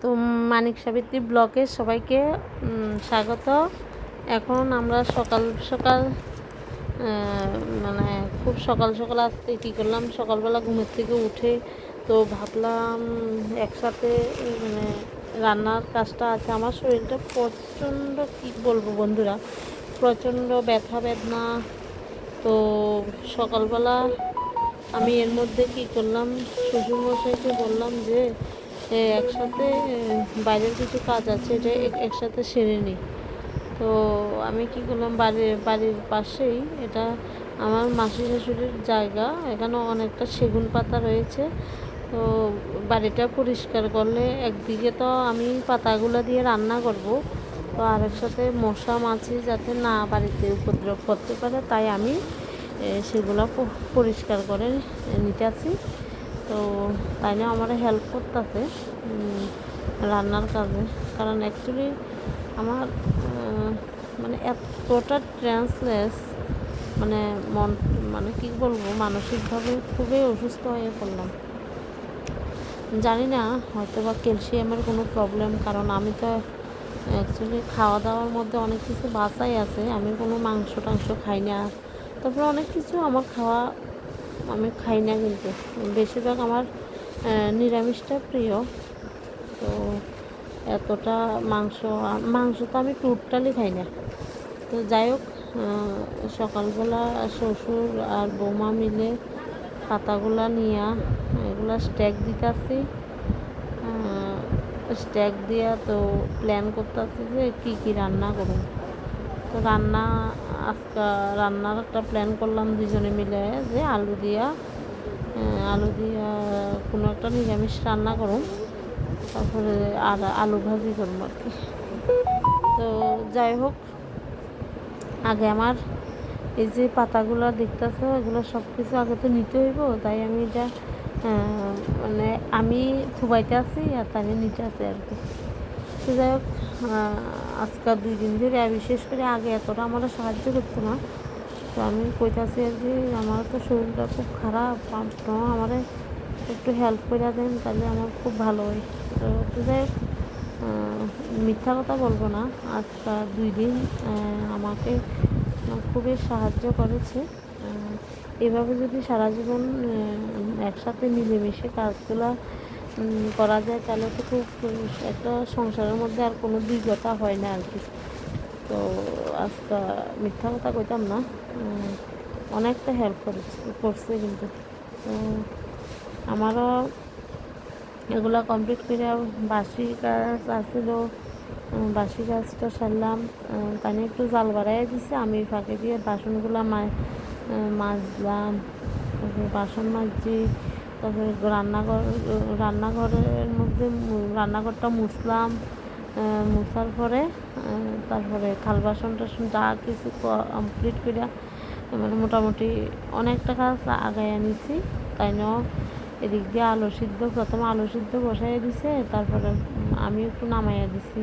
তো মানিক সাবিত্রী ব্লকে সবাইকে স্বাগত। এখন আমরা সকাল সকাল মানে খুব সকাল সকাল আজকে কী করলাম? সকালবেলা ঘুমের থেকে উঠে তো ভাবলাম একসাথে মানে রান্নার কাজটা আছে। আমার শরীরটা প্রচণ্ড, কী বলব বন্ধুরা, প্রচণ্ড ব্যথা বেদনা। তো সকালবেলা আমি এর মধ্যে কি করলাম? শ্বশুরমশাইকে বললাম যে একসাথে বাইরের কিছু কাজ আছে এটা একসাথে সেরে নিই তো আমি কি করলাম বাড়ির বাড়ির পাশেই এটা আমার মাসি শাশুড়ির জায়গা, এখানে অনেকটা সেগুন পাতা রয়েছে। তো বাড়িটা পরিষ্কার করলে একদিকে তো আমি পাতাগুলো দিয়ে রান্না করব, তো আরেক সাথে মশা মাছি যাতে না বাড়িতে উপদ্রব করতে পারে, তাই আমি সেগুলো পরিষ্কার করে নিতে আসি। তো তাই না আমার হেল্প করতেছে রান্নার কাজে। কারণ অ্যাকচুয়ালি আমার মানে এতটা ট্রান্সলেস মানে মন মানে কি বলব, মানসিকভাবে খুবই অসুস্থ হয়ে পড়লাম। জানি না হয়তো বা ক্যালসিয়ামের কোনো প্রবলেম কারণ আমি তো অ্যাকচুয়ালি খাওয়া দাওয়ার মধ্যে অনেক কিছু বাসাই আছে, আমি কোনো মাংস টাংস খাই না তারপরে অনেক কিছু আমার খাওয়া আমি খাই না কিন্তু। বেশিরভাগ আমার নিরামিষটা প্রিয়। তো এতটা মাংস মাংস তো আমি টোটালি খাই না। তো যাই হোক সকালবেলা শ্বশুর আর বৌমা মিলে পাতাগুলা নিয়ে, এগুলা স্ট্যাক দিতেছি। স্ট্যাক দিয়া তো প্ল্যান করতেছি যে কী কী রান্না করুন তো রান্না, আজকে রান্নার একটা প্ল্যান করলাম দুজনে মিলে যে আলু দিয়া আলু দিয়া কোনো একটা নিরামিষ রান্না করুন তারপরে আর আলু ভাজি করব আর কি। তো যাই হোক, আগে আমার এই যে পাতাগুলো দেখতেছো, এগুলো সব কিছু আগে তো নিতে হইব, তাই আমি এটা মানে আমি থুবাইতে আছি আর তাই নিতে আছি আর কি। তো যাই হোক আজকাল দুই দিন ধরে আর বিশেষ করে আগে এতটা আমার সাহায্য করতো না। তো আমি কইতাছি আর কি, আমার তো শরীরটা খুব খারাপ তো আমার একটু হেল্প করে দেন, তাহলে আমার খুব ভালো হয়। তো তো যাই মিথ্যা কথা বলব না, আজকা দুই দিন আমাকে খুবই সাহায্য করেছে। এভাবে যদি সারা জীবন একসাথে মিলেমিশে কাজগুলো করা যায়, তাহলে তো খুব একটা সংসারের মধ্যে আর কোনো দিগতা হয় না আর কি। তো আজকে মিথ্যা কথা কইতাম না অনেকটা হেল্প করেছে, করছে কিন্তু। আমারও এগুলো কমপ্লিট করে বাসি কাজ আসছিল বাসি কাজটা সারলাম তাই একটু জাল বাড়াই দিছে, আমি ফাঁকে দিয়ে বাসনগুলো মাজলাম বাসন মাজছি তারপরে রান্নাঘর রান্নাঘরের মধ্যে রান্নাঘরটা মুছলাম আহ, মুছার পরে তারপরে খাল বাসন টাসন যা কিছু কমপ্লিট করে মানে মোটামুটি অনেকটা কাজ আগায় আনিছি তাই ন এদিক দিয়ে আলু সিদ্ধ প্রথমে আলু সিদ্ধ বসাই দিছে তারপরে আমি একটু নামাইয়া দিছি।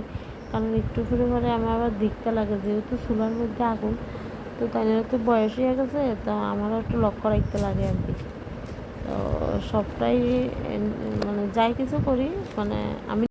কারণ একটু করে পরে আমার আবার দেখতে লাগে যেহেতু চুলার মধ্যে আগুন তো তাই তো বয়স হয়ে গেছে তো আমারও একটু লক্ষ্য রাখতে লাগে আর কি। সবটাই মানে যাই কিছু করি মানে আমি